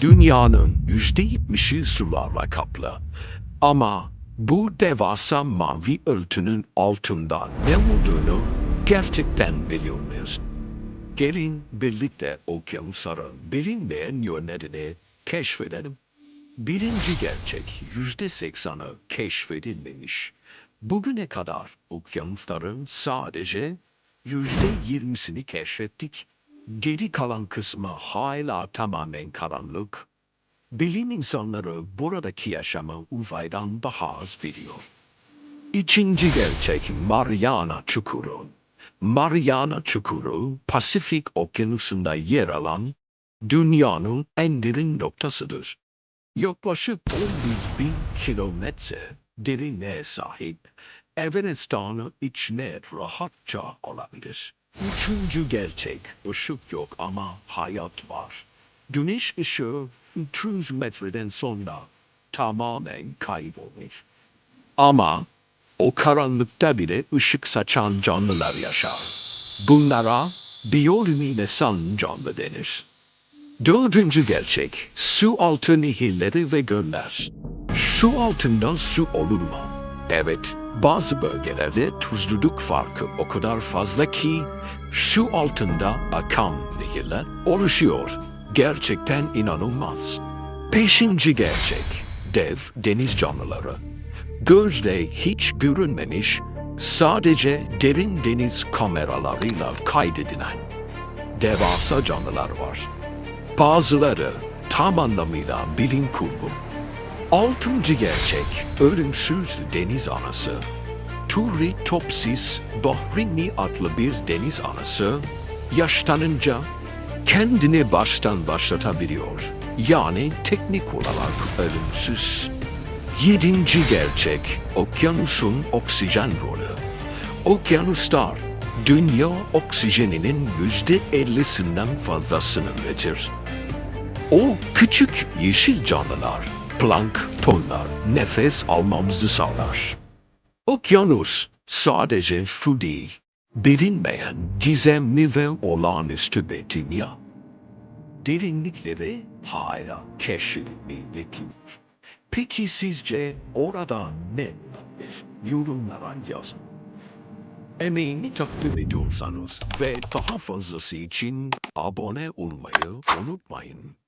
Dünyanın yüzde yetmişi sularla kaplı. Ama bu devasa mavi örtünün altında ne olduğunu gerçekten biliyor muyuz? Gelin birlikte okyanusların bilinmeyen yönlerini keşfedelim. Birinci gerçek yüzde seksanı keşfedilmemiş. Bugüne kadar okyanusların sadece yüzde yirmisini keşfettik. Geri kalan kısmı hala tamamen karanlık. Bilim insanları buradaki yaşamı uzaydan daha az biliyor. İkinci gerçek Mariana Çukuru. Mariana Çukuru, Pasifik Okyanusu'nda yer alan dünyanın en derin noktasıdır. Yaklaşık 11 bin kilometre derinliğe sahip Everest'in içine rahatça alabilir. Üçüncü gerçek, ışık yok ama hayat var. Güneş ışığı 300 metreden sonra tamamen kaybolmuş. Ama o karanlıkta bile ışık saçan canlılar yaşar. Bunlara biyolüminesan canlı denir. Dördüncü gerçek, su altı nehirleri ve göller. Su altında su olur mu? Evet, bazı bölgelerde tuzluluk farkı o kadar fazla ki su altında akan nehirler oluşuyor. Gerçekten inanılmaz. Beşinci gerçek, dev deniz canlıları. Gözle hiç görünmemiş, sadece derin deniz kameralarıyla kaydedilen devasa canlılar var. Bazıları tam anlamıyla bilim kurgu. Altıncı gerçek, ölümsüz deniz anası. Turritopsis bahrini adlı bir deniz anası, yaşlanınca kendini baştan başlatabiliyor. Yani teknik olarak ölümsüz. Yedinci gerçek, okyanusun oksijen rolü. Okyanuslar, dünya oksijeninin yüzde ellisinden fazlasını üretir. O küçük yeşil canlılar, planktonlar nefes almamızı sağlar. Okyanus sadece su değil, bilinmeyen gizemli ve olağanüstü bir dünya. Derinlikleri hala keşfedilmeyi bekliyor. Peki sizce orada ne? Yorumlara yazın. Emeğini takdir ediyorsanız ve daha fazlası için abone olmayı unutmayın.